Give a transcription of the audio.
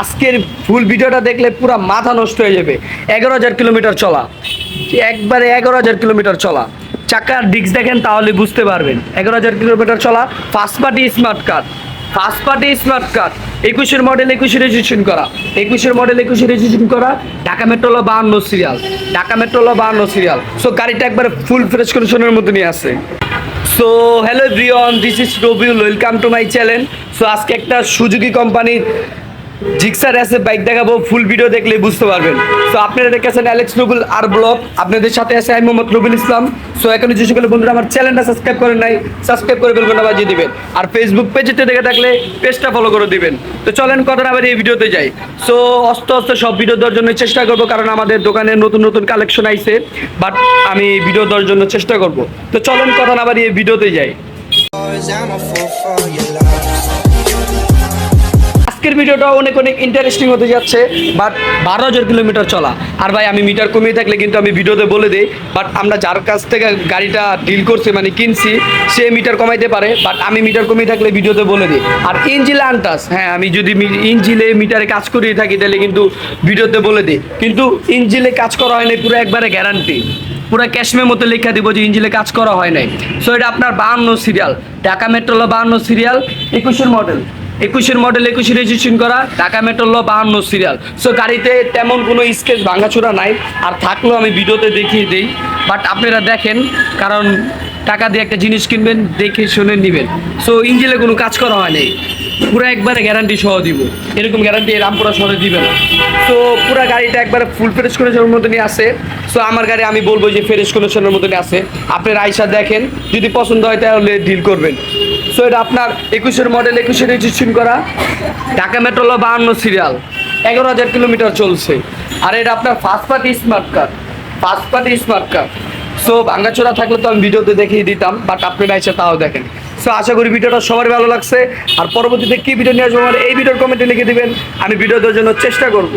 আজকের ফুল ভিডিওটা দেখলে পুরো মাথা নষ্ট হয়ে যাবে। এগারো হাজার কিলোমিটার চলা। একবারে এগারো হাজার কিলোমিটার চলা। চাকার ডিস্ক দেখেন, তাহলে বুঝতে পারবেন। এগারো হাজার কিলোমিটার চলা first party smart card first party smart card একুশের মডেল একুশে রেজিস্ট্রেশন করা। একুশের মডেল একুশে রেজিস্ট্রেশন করা ঢাকা মেট্রোলো বাহান্ন সিরিয়াল ঢাকা মেট্রোলো বাহান্ন সিরিয়াল সো গাড়িটা একবারে ফুল ফ্রেশ কন্ডিশনের মধ্যে নিয়ে আসে so hello everyone this is Rabiul welcome to my channel so আজকে একটা সুজুকি কোম্পানির জিক্সার এসে বাইক দেখাবো ফুল ভিডিও দেখলে বুঝতে পারবেন। সো আপনারা দেখেছেন অ্যালেক্স রুবুল আর ব্লগ। আপনাদের সাথে আছে আমি মোহাম্মদ রুবুল ইসলাম। সো এখনও যে সকল বন্ধুরা আমার চ্যানেলটা সাবস্ক্রাইব করেন নাই সাবস্ক্রাইব করে বেলকনটা বাজিয়ে দিবেন। আর ফেসবুক পেজেতে দেখে থাকলে পেজটা ফলো করে দিবেন। তো চলেন, কথা না আবার এই ভিডিওতে যাই। সো অস্ত অস্ত সব ভিডিও দেওয়ার জন্য চেষ্টা করব, কারণ আমাদের দোকানে নতুন নতুন কালেকশন আইছে বাট আমি ভিডিও দেওয়ার জন্য চেষ্টা করব। তো চলেন, কথা না আবার এই ভিডিওতে যাই। আজকের ভিডিওটা অনেক অনেক ইন্টারেস্টিং হতে যাচ্ছে বাট বারো হাজার কিলোমিটার চলা। আর ভাই, আমি মিটার কমিয়ে থাকলে কিন্তু আমি ভিডিওতে বলে দিই বাট আমরা যার কাছ থেকে গাড়িটা ডিল করছি মানে কিনছি, সে মিটার কমাইতে পারে বাট আমি মিটার কমিয়ে থাকলে ভিডিওতে বলে দিই। আর ইঞ্জিলে আনটাস হ্যাঁ আমি যদি ইঞ্জিলে মিটারে কাজ করিয়ে থাকি, তাহলে কিন্তু ভিডিওতে বলে দিই। কিন্তু ইঞ্জিলে কাজ করা হয়নি পুরো একবারে গ্যারান্টি পুরো ক্যাশমের মতো লেখা দিব যে ইঞ্জিলে কাজ করা হয় নাই। সো এটা আপনার বাহান্ন সিরিয়াল ঢাকা মেট্রোলো বাহান্ন সিরিয়াল একুশের মডেল একুশের মডেল একুশে রেজিস্ট্রেশন করা, ঢাকা ল বাহান্ন সিরিয়াল সো গাড়িতে তেমন কোনো স্কেচ ভাঙাচোরা নাই, আর থাকলেও আমি ভিডিওতে দেখিয়ে দিই। বাট আপনারা দেখেন, কারণ টাকা দিয়ে একটা জিনিস কিনবেন, দেখে শুনে নেবেন। সো ইঞ্জিনে কোনো কাজ করা হয়নি পুরো একবারে গ্যারান্টি সহ দিব। এরকম গ্যারান্টি রামপুরা শহরে দিবে না। তো পুরো গাড়িটা একবারে ফুল ফ্রেশ কন্ডিশনের নিয়ে আসে। সো আমার গাড়ি আমি বলব যে ফ্রেশ কন্ডিশনের নিয়ে আসে। আপনার আইসা দেখেন, যদি পছন্দ হয় তাহলে ডিল করবেন। সো এটা আপনার একুশের মডেল একুশে রেজিস্ট্রেশন করা। ঢাকা মেট্রোলো বাহান্ন সিরিয়াল এগারো হাজার কিলোমিটার চলছে। আর এটা আপনার first party smart card first party smart card so ভাঙ্গাচোরা থাকলে তো আমি ভিডিওতে দেখিয়ে দিতাম বাট আপনারা এসে তাও দেখেন। সো আশা করি ভিডিওটা সবার ভালো লাগছে। আর পরবর্তীতে কি ভিডিও নিয়ে আসব আমার এই ভিডিওর কমেন্টে লিখে দিবেন। আমি ভিডিও দেওয়ার জন্য চেষ্টা করব।